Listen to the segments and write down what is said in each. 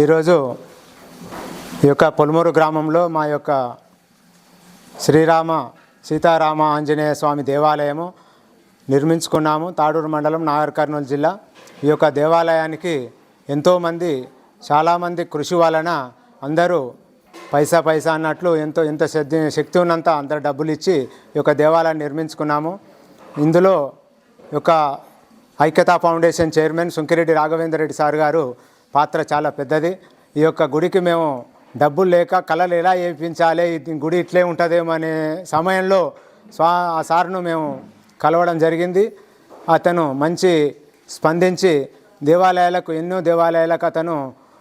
ఈరోజు ఈ యొక్క పొలమూరు గ్రామంలో మా యొక్క శ్రీరామ సీతారామ ఆంజనేయ స్వామి దేవాలయము నిర్మించుకున్నాము. తాడూరు మండలం నాగర్ కర్నూలు జిల్లా. ఈ యొక్క దేవాలయానికి ఎంతోమంది చాలామంది కృషి వలన అందరూ పైసా పైసా అన్నట్లు ఎంతో ఎంత శక్తి శక్తి ఉన్నంత అంత డబ్బులు ఇచ్చి ఈ యొక్క దేవాలయాన్ని నిర్మించుకున్నాము. ఇందులో యొక్క ఐక్యతా foundation chairman Sunkireddy Raghavendra Reddy sir గారు పాత్ర చాలా పెద్దది. ఈ యొక్క గుడికి మేము డబ్బులు లేక కళలు ఎలా వేయించాలి గుడి ఇట్లే ఉంటుందేమో అనే సమయంలో స్వా ఆ సార్ను మేము కలవడం జరిగింది. అతను మంచి స్పందించి దేవాలయాలకు ఎన్నో దేవాలయాలకు అతను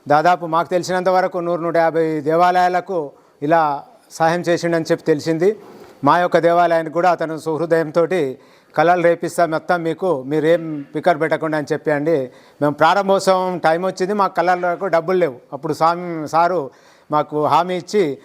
దాదాపు మాకు తెలిసినంత వరకు నూరు నూట యాభై దేవాలయాలకు ఇలా సహాయం చేసిండని చెప్పి తెలిసింది. మా యొక్క దేవాలయానికి కూడా అతను సుహృదయంతో కళలు రేపిస్తా మొత్తం మీకు మీరేం పికర్ పెట్టకుండా అని చెప్పండి మేము ప్రారంభోత్సవం టైం వచ్చింది మాకు కళలకు డబ్బులు లేవు. అప్పుడు స్వామి సారు మాకు హామీ ఇచ్చి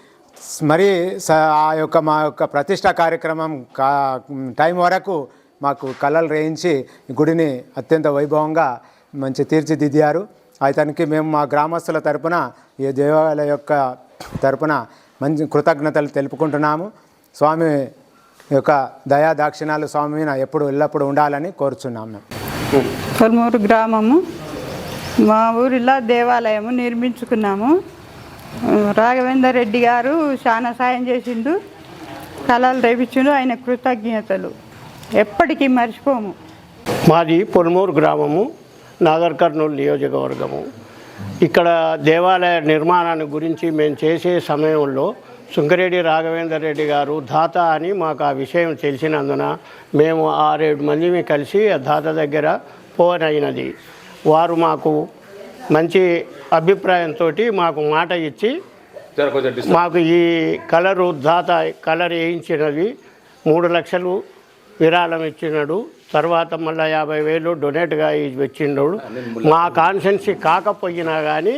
మరి స- ఆ యొక్క మా యొక్క ప్రతిష్ట కార్యక్రమం కా టైం వరకు మాకు కళలు వేయించి గుడిని అత్యంత వైభవంగా మంచి తీర్చిదిద్దారు. అతనికి మేము మా గ్రామస్తుల తరపున ఈ దేవాలయ యొక్క తరపున మంచి కృతజ్ఞతలు తెలుపుకుంటున్నాము. స్వామి యొక్క దయా దాక్షిణాలు స్వామి మీద ఎప్పుడు ఎల్లప్పుడూ ఉండాలని కోరుచున్నాం మేము. పొలమూరు గ్రామము. మా ఊరిలో దేవాలయము నిర్మించుకున్నాము. రాఘవేందర్ రెడ్డి గారు చాలా సాయం చేసిండు. కళలు రేపించిండు. ఆయన కృతజ్ఞతలు. ఎప్పటికీ మర్చిపోము. మాది పొనుమూరు గ్రామము నాగర్ కర్నూలు నియోజకవర్గము. ఇక్కడ దేవాలయ నిర్మాణాన్ని గురించి మేము చేసే సమయంలో సుంకరెడ్డి రాఘవేందర్ రెడ్డి గారు దాత అని మాకు ఆ విషయం తెలిసినందున మేము ఆరేడు మందిని కలిసి ఆ దాత దగ్గర ఫోన్ అయినది వారు మాకు మంచి అభిప్రాయంతో మాకు మాట ఇచ్చి మాకు ఈ కలరు దాత కలర్ వేయించినది. మూడు లక్షలు విరాళం ఇచ్చినాడు. తర్వాత మళ్ళీ యాభై వేలు డొనేట్గా ఇచ్చిండు మా కాన్సెన్సీ కాకపోయినా కానీ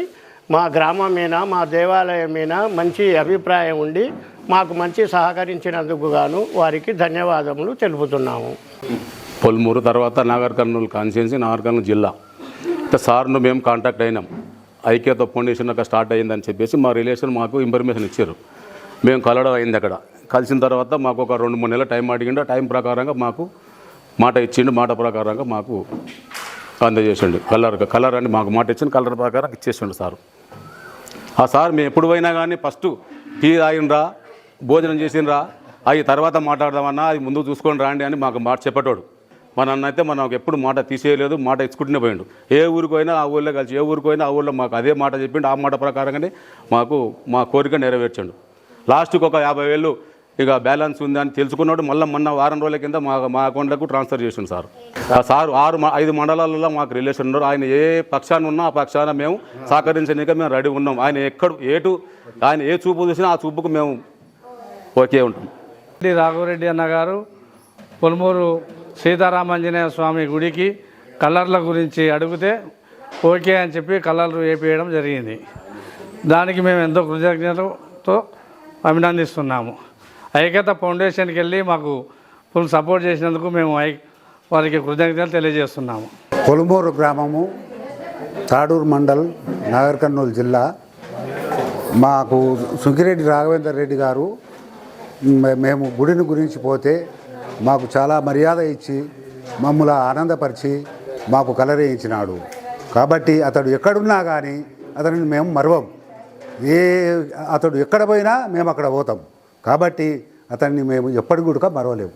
మా గ్రామం మీద మా దేవాలయం మీద మంచి అభిప్రాయం ఉండి మాకు మంచి సహకరించినందుకు గాను వారికి ధన్యవాదములు తెలుపుతున్నాము. పొల్మూరు తర్వాత నాగర్ కర్నూలు కాన్స్టిట్యున్సీ నాగర్ కర్నూలు జిల్లా. అంటే సార్ను మేము కాంటాక్ట్ అయినాం. ఐక్యత ఫౌండేషన్ అక్కడ స్టార్ట్ అయ్యిందని చెప్పేసి మా రిలేషన్ మాకు ఇన్ఫర్మేషన్ ఇచ్చారు. మేము కలవడం అయింది అక్కడ. కలిసిన తర్వాత మాకు ఒక రెండు మూడు నెలల టైం అడిగిండు టైం ప్రకారంగా మాకు మాట ఇచ్చిండు. మాట ప్రకారంగా మాకు అందజేసిండు. కలర్ కలర్ అని మాకు మాట ఇచ్చిండు. కలర్ ప్రకారం ఇచ్చేసిండు సారు. ఆ సార్ మేము ఎప్పుడు పోయినా కానీ ఫస్ట్ టీ తాగినరా భోజనం చేసినరా అవి తర్వాత మాట్లాడదామన్నా అది ముందు చూసుకొని రాండి అని మాకు మాట చెప్పేటోడు. మన అన్న అయితే మనకు ఎప్పుడు మాట తీసేయలేదు మాట ఇచ్చుకుంటూనే పోయిండు. ఏ ఊరికి పోయినా ఆ ఊళ్ళో కలిసి ఏ ఊరికి పోయినా ఆ ఊళ్ళో మాకు అదే మాట చెప్పిండు ఆ మాట ప్రకారంగానే మాకు మా కోరిక నెరవేర్చండు. లాస్ట్కి ఒక యాభై వేలు ఇక బ్యాలెన్స్ ఉంది అని తెలుసుకున్నాడు. మళ్ళీ మొన్న వారం రోజుల కింద మా మా అకౌంట్లకు ట్రాన్స్ఫర్ చేసింది సార్. ఆ సార్ ఆరు మ- ఐదు మండలాలలో మాకు రిలేషన్ ఉన్నారు. ఆయన ఏ పక్షాన ఉన్నా ఆ పక్షాన మేము సహకరించడానికి మేము రెడీ ఉన్నాం. ఆయన ఎక్కడ ఏటు ఆయన ఏ చూపు చూసినా ఆ చూపుకు మేము ఓకే ఉంటాం. రాఘవరెడ్డి అన్న గారు పొలమూరు సీతారామాంజనేయ స్వామి గుడికి కలర్ల గురించి అడిగితే ఓకే అని చెప్పి కలర్లు వేపేయడం జరిగింది. దానికి మేము ఎంతో కృతజ్ఞతతో అభినందిస్తున్నాము. ఐక్యత ఫౌండేషన్కి వెళ్ళి మాకు ఫుల్ సపోర్ట్ చేసినందుకు మేము ఐ వారికి కృతజ్ఞతలు తెలియజేస్తున్నాము. కొలుమూరు గ్రామము తాడూరు మండల్ నాగర్ కర్నూలు జిల్లా. మాకు సుంకిరెడ్డి రాఘవేందర్ రెడ్డి గారు మే- మేము గుడిని గురించి పోతే మాకు చాలా మర్యాద ఇచ్చి మమ్మల్ని ఆనందపరిచి మాకు కలరేయించినాడు. కాబట్టి అతడు ఎక్కడున్నా కానీ అతనిని మేము మరవం ఏ అతడు ఎక్కడ పోయినా మేము అక్కడ పోతాం. కాబట్టి అతన్ని మేము ఎప్పటి కూడా మరవలేము.